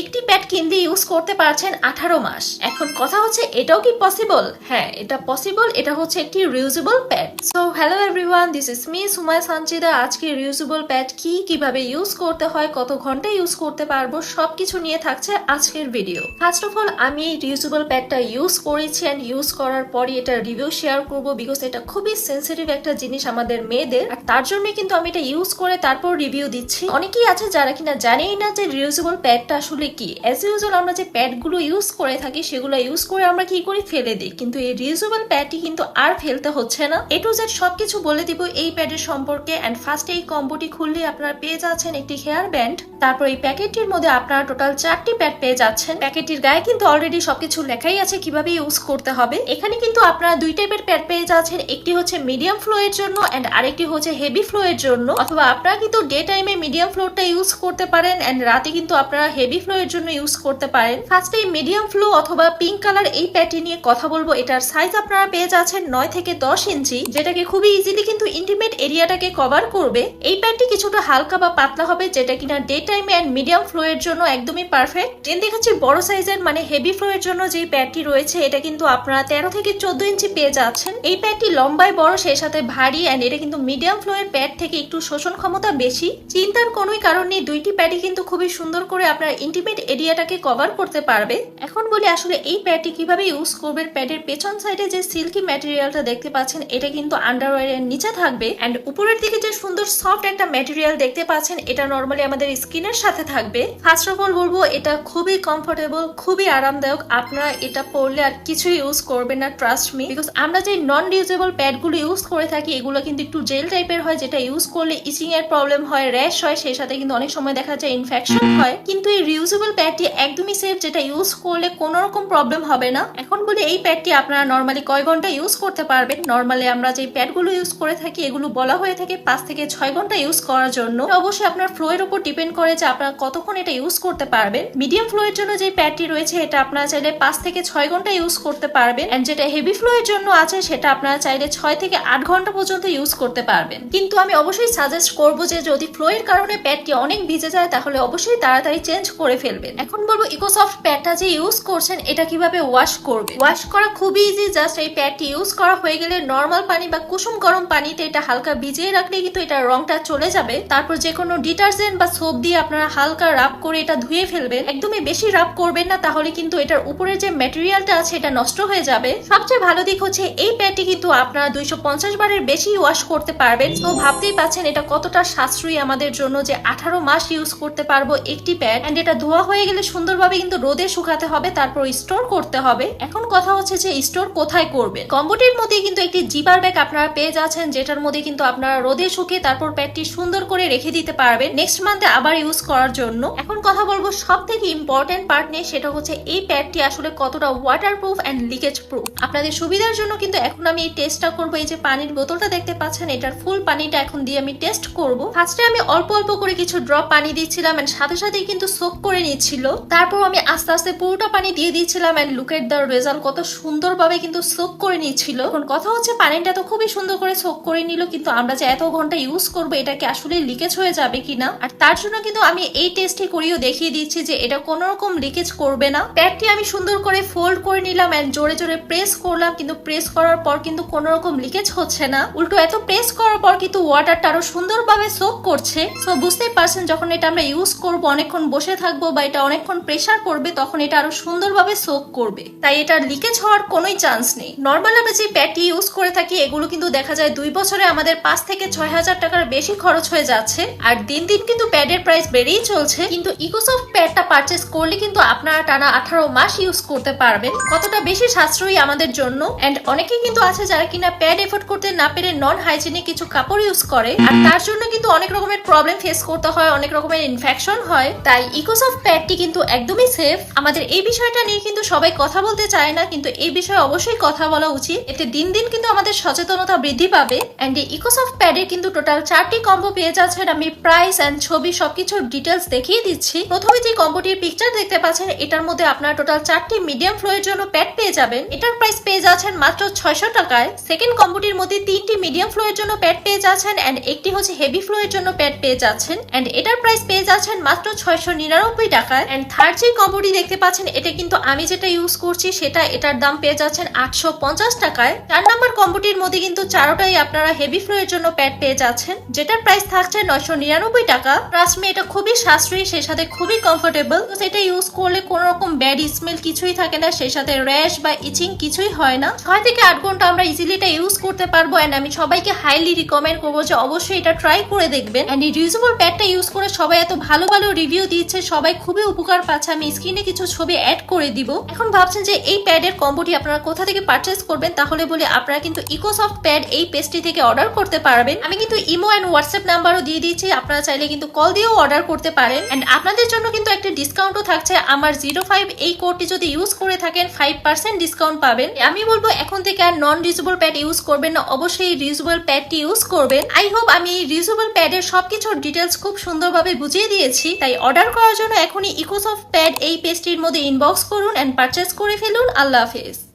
একটি প্যাড কিনতে ইউজ করতে পারছেন আঠারো মাস। এখন কথা হচ্ছে, এটাও কি পসিবল হ্যাঁ এটা পসিবল এটা হচ্ছে একটি reusable pad so hello everyone this is me Sumay Sanchida আজকে রিউজেবল প্যাড কি, কীভাবে ইউজ করতে হয়, কত ঘণ্টা ইউজ করতে পারব, সবকিছু নিয়ে থাকছে আজকের ভিডিও ফার্স্ট অফ অল আমি এই রিউজেবল প্যাডটা ইউজ করেছি অ্যান্ড ইউজ করার পরই এটা রিভিউ শেয়ার করব বিকজ এটা খুবই সেন্সিটিভ একটা জিনিস আমাদের মেয়েদের। আর তার জন্য কিন্তু আমি এটা ইউজ করে তারপর রিভিউ দিচ্ছি। অনেকেই আছে যারা কিনা জানেই না যে রিউজেবল প্যাডটা আসলে কি? অ্যাজ ইউজুয়াল আমরা যে প্যাডগুলো ইউজ করে থাকি, সেগুলো ইউজ করে আমরা কি করি? ফেলে দিই। কিন্তু এই রিউজেবল প্যাডটি কিন্তু আর ফেলতে হচ্ছে না। এ টু জেড সবকিছু বলে দিব এই প্যাডের সম্পর্কে। অ্যান্ড ফার্স্টে এই কম্বোটি খুললে আপনারা পেয়ে যাচ্ছেন একটি হেয়ার ব্যান্ড তারপর এই প্যাকেটটির মধ্যে আপনারা টোটাল চারটি প্যাড পেয়ে যাচ্ছেন। প্যাকেটটির গায়ে কিন্তু অলরেডি সবকিছু লেখাই আছে কীভাবে ইউজ করতে হবে। এখানে কিন্তু আপনারা দুই টাইপের প্যাড পেয়ে যাচ্ছেন। একটি হচ্ছে মিডিয়াম ফ্লো এর জন্য এন্ড আরেকটি হচ্ছে হেভি ফ্লো এর জন্য। অথবা আপনারা কিন্তু ডে টাইমে মিডিয়াম ফ্লোরটা ইউজ করতে পারেন। এন্ড রাতে কিন্তু আপনারা হেভি ফ্লো এর জন্য ইউজ করতে পারেন। ফার্স্টে মিডিয়াম ফ্লো অথবা পিঙ্ক কালার এই প্যাডটি নিয়ে কথা বলব। এটার সাইজ আপনারা পেয়ে যাচ্ছেন নয় থেকে দশ ইঞ্চি, যেটাকে খুবই ইজিলি কিন্তু ইন্টিমেট এরিয়াটাকে কভার করবে। এই প্যাডটি কিছুটা হালকা বা পাতলা হবে, যেটা কিনা ডে টাইমে এন্ড মিডিয়াম ফ্লো এর জন্য একদমই পারফেক্ট দেন দেখাচ্ছি বড় সাইজের মানে হেভি ফ্লো এর জন্য যে প্যাডটি রয়েছে, এটা কিন্তু আপনারা তেরো থেকে চোদ্দ ইঞ্চি পেয়ে যাচ্ছেন। এই প্যাডটি লম্বায় বড়, সেই সাথে ভারী এন্ড এটা কিন্তু মিডিয়াম ফ্লো এর প্যাড থেকে একটু শোষণ ক্ষমতা বেশি। চিন্তার কোনোই কারণ নেই, দুইটি প্যাডই কিন্তু খুবই সুন্দর করে আপনার ইন্টিমেট এরিয়াটাকে কভার করতে পারবে। এখন বলি আসলে এই প্যাডটি কীভাবে ইউজ করবেন প্যাডের পেছন সাইডে যে সিল্কি ম্যাটেরিয়ালটা দেখতে পাচ্ছেন এটা কিন্তু আন্ডারওয়্যারের নিচে থাকবে। এন্ড উপরের দিকে যে সুন্দর সফট একটা ম্যাটেরিয়াল দেখতে পাচ্ছেন এটা নর্মালি আমাদের স্কিনের সাথে থাকবে। ফার্স্ট অফ অল বলব এটা খুবই কমফোর্টেবল খুবই আরামদায়ক। আপনারা এটা পরলে আর কিছুই ইউজ করবেন না ট্রাস্ট মি বিকজ আমরা যে নন রিউজেবল প্যাডগুলো ইউজ করে থাকি এগুলো কিন্তু একটু জেল টাইপের হয় যেটা ইউজ করলে ইচিং এর প্রবলেম হয় র্যাশ হয় সেই সাথে কিন্তু অনেক সময় দেখা যায় ইনফেকশন হয়। কিন্তু এই রিউজেবল প্যাডটি একদমই সেফ যেটা ইউজ করলে কোনো রকম প্রবলেম হবে না। এখন বলি এই প্যাডটি আপনারা নর্মালি কয় ঘণ্টা ইউজ করতে পারবেন? নর্মালি আমরা যে প্যাডগুলো ইউজ করে থাকি, এগুলো বলা হয়ে থাকে পাঁচ থেকে ছয় ঘণ্টা ইউজ করার জন্য। অবশ্যই আপনার ফ্লো এর উপর ডিপেন্ড করে যে আপনারা কতক্ষণ এটা ইউজ করতে পারবেন। মিডিয়াম ফ্লো এর জন্য যে প্যাডটি রয়েছে, এটা আপনারা চাইলে পাঁচ থেকে ছয় ঘণ্টা ইউজ করতে পারবেন। অ্যান্ড যেটা হেভি ফ্লো এর জন্য আছে, সেটা আপনারা চাইলে ছয় থেকে আট ঘণ্টা পর্যন্ত ইউজ করতে পারবেন। কিন্তু আমি অবশ্যই সাজেস্ট করব যে যদি ফ্লো এর কারণে প্যাডটি অনেক ভিজে যায়, তাহলে অবশ্যই তাড়াতাড়ি চেঞ্জ করে ফেলবেন। এখন বলব ইকোসফট প্যাডটা যে ইউজ করছেন, এটা কীভাবে ওয়াশ করবে ওয়াশ করা খুবই ইজি জাস্ট এই প্যাডটি ইউজ করা হয়ে গেলে নর্মাল পানি বা কুসুম গরম পানিতে এটা হালকা ভিজিয়ে রাখলে কিন্তু এটা রংটা চলে যাবে। তারপর যে কোনো ডিটারজেন্ট বা সোপ দিয়ে আপনারা হালকা রাব করে এটা ধুয়ে ফেলবেন। একদমই বেশি রাব করবেন না, তাহলে কিন্তু এটার উপরে যে ম্যাটেরিয়ালটা আছে, এটা নষ্ট হয়ে যাবে। সবচেয়ে ভালো দিক হচ্ছে, এই প্যাডটি কিন্তু আপনারা দুইশো পঞ্চাশ বারের বেশি ওয়াশ করতে পারবেন। তো ভাবতেই পাচ্ছেন, এটা কতটা সাশ্রয়ী আমাদের জন্য যে আঠারো মাস ইউজ করতে পারব একটি প্যাড এন্ড এটা ধোয়া হয়ে গেলে সুন্দরভাবে কিন্তু রোদে শুকাতে হবে, তারপর স্টোর করতে হবে। এখন কথা হচ্ছে যে স্টোর কোথায় করবে? কম্বোটির মধ্যে কিন্তু একটি জিপার ব্যাগ আপনারা পেয়ে যাচ্ছেন, যেটার মধ্যে কিন্তু আপনারা রোদে শুকিয়ে তারপর প্যাডটি সুন্দর করে রেখে দিতে পারবেন নেক্সট মান্থে আবার ইউজ করার জন্য। এখন কথা বলব সব থেকে ইম্পর্টেন্ট পার্ট নিয়ে, সেটা হচ্ছে এই প্যাডটি আসলে কতটা water proof and leakage proof আপনাদের সুবিধার জন্য কিন্তু এখন আমি এই টেস্টটা করব, এই যে পানির বোতলটা দেখতে পাচ্ছেন, এটার ফুল পানিটা এখন দিয়ে আমি টেস্ট করব। ফার্স্টে আমি অল্প অল্প করে কিছু ড্রপ পানি দিচ্ছিলাম এন্ড সাথে সাথেই কিন্তু সোক করে নিচ্ছিল তারপর আমি আস্তে আস্তে পুরোটা পানি দিয়ে দিচ্ছিলাম and look at the result কত সুন্দরভাবে কিন্তু সোক করে নিচ্ছিল এখন কথা হচ্ছে পানিটা তো খুবই সুন্দর করে সোক করে নিল, কিন্তু আমরা যে এত ঘণ্টা ইউজ করব এটাকে আসলে লিকেজ হয়ে যাবে কিনা? আর তার জন্য কিন্তু আমি এই টেস্টটি করিও দেখিয়ে দিচ্ছি যে এটা কোনো রকম লিকেজ করবে না। প্যাডটি আমি সুন্দর করে ফোল্ড করে নিলাম এন্ড জোরে জোরে প্রেস করলাম, কিন্তু প্রেস করার পর কিন্তু কোনো রকম লিকেজ হচ্ছে না। উল্টো এত প্রেস করার পর কিন্তু ওয়াটারটা আরও সুন্দরভাবে সোক করছে। সো বুঝতেই পারছেন, যখন এটা আমরা ইউজ করব, অনেকক্ষণ বসে থাকব বা এটা অনেকক্ষণ প্রেসার করবে, তখন এটা আরও সুন্দরভাবে সোক করবে। তাই এটার লিকেজ হওয়ার কোনোই চান্স নেই। নর্মাল আমরা যে প্যাডটি ইউজ করে থাকি, এগুলো কিন্তু দেখা যায় দুই বছরে আমাদের পাঁচ থেকে ছয় হাজার টাকার বেশি খরচ হয়ে যাচ্ছে। আর দিন দিন কিন্তু প্যাডের প্রাইস বেড়েই চলছে। কিন্তু ইকোসফট প্যাডটা পারচেস করলে কিন্তু আপনারা টানা আঠারো মাস ইউজ করতে পারবেন। কতটা বেশি সাশ্রয়ী আমাদের জন্য। এন্ড অনেকে কিন্তু আছে যারা কিনা প্যাড এফোর্ড করতে না পেরে নন হাইজেনিক কিছু কাপড় ইউজ করে। আর তার জন্য কিন্তু অনেক রকমের প্রবলেম ফেস করতে হয়, অনেক রকমের ইনফেকশন হয়। তাই ইকোসফট প্যাডটি কিন্তু একদমই সেফ আমাদের এই বিষয়টা নিয়ে কিন্তু সবাই কথা বলতে চায় না, কিন্তু এই বিষয়ে অবশ্যই কথা বলা উচিত। এতে দিন দিন কিন্তু আমাদের সচেতনতা বৃদ্ধি পাবে। অ্যান্ড এই ইকোসফট প্যাডের কিন্তু টোটাল চারটি কম্বো পেয়ে যাচ্ছেন। আমি প্রাইস অ্যান্ড ছবি সবকিছুর ডিটেলস দেখিয়ে দিচ্ছি। প্রথমে যে কম্বোটির পিকচার দেখতে পাচ্ছেন, এটার মধ্যে আপনারা টোটাল চারটি মিডিয়াম ফ্লো এর জন্য প্যাড পেয়ে যাবেন। এটার প্রাইস পেয়ে যাচ্ছেন মাত্র ছয়শো টাকায়। সেকেন্ড কম্বোটির মধ্যে তিনটি মিডিয়াম ফ্লো এর জন্য প্যাড পেয়ে যাচ্ছেন অ্যান্ড একটি হচ্ছে হেভি ফ্লো এর জন্য প্যাড পেয়ে যাচ্ছেন। এন্ড এটার প্রাইস পেয়ে যাচ্ছেন মাত্র ছয়শো নিরানব্বই নিরানব্বই টাকায় থার্ড যে কম্বোটি দেখতে পাচ্ছেন, এটা কিন্তু আমি যেটা ইউজ করছি, সেটা এটার দাম পেয়ে যাচ্ছেন আটশো পঞ্চাশ টাকায়। চার নাম্বার কম্বোটির মধ্যে কিন্তু চারোটাই আপনারা হেভি ফ্লো জন্য প্যাড পেয়ে যাচ্ছেন, যেটার প্রাইস থাকছে নয়শো নিরানব্বই টাকা। ট্রাস্ট মি এটা খুবই সাশ্রয়ী, সেই সাথে খুবই কমফোর্টেবল সেটা ইউজ করলে কোনো রকম ব্যাড স্মেল কিছুই থাকে না, সেই সাথে র্যাশ বা ইচিং কিছুই হয় না। ছয় থেকে আট ঘণ্টা আমরা ইজিলি এটা ইউজ করতে পারব এন্ড আমি সবাইকে হাইলি রিকমেন্ড করব যে অবশ্যই এটা ট্রাই করে দেখবেন। এন্ড রিউজেবল প্যাডটা ইউজ করে সবাই এত ভালো ভালো রিভিউ দিচ্ছে, সবাই খুবই উপকার পাচ্ছে। আমি স্ক্রিনে কিছু ছবি অ্যাড করে দিব। এখন ভাবছেন যে এই প্যাডের কম্বোটি আপনারা কোথা থেকে পারচেস করবেন? তাহলে বলে আপনারা কিন্তু ইকোসফট প্যাড এই পেজটি থেকে অর্ডার করতে পারবেন। আমি কিন্তু ইমো অ্যান্ড হোয়াটসঅ্যাপ নাম্বারও দিয়ে দিয়েছি আপনারা চাইলে কিন্তু কল দিয়েও অর্ডার করতে পারেন। এন্ড আপনাদের জন্য কিন্তু একটা ডিসকাউন্টও থাকছে। আমার জিরো ফাইভ এই কোডটি যদি ইউজ করে থাকেন ফাইভ পার্সেন্ট ডিসকাউন্ট পাবেন। আমি বলব এখন থেকে আর নন রিউজেবল প্যাড ইউজ করবেন না। অবশ্যই রিউজেবল প্যাডটি ইউজ করবেন। আই হোপ আমি এই রিউজেবল প্যাডের সবকিছুর ডিটেলস খুব সুন্দরভাবে বুঝিয়ে দিয়েছি। তাই অর্ডার করার জন্য এখনই ইকোসফট প্যাড এই পেজটির মধ্যে ইনবক্স করুন অ্যান্ড পারচেস করে ফেলুন। আল্লাহ হাফেজ।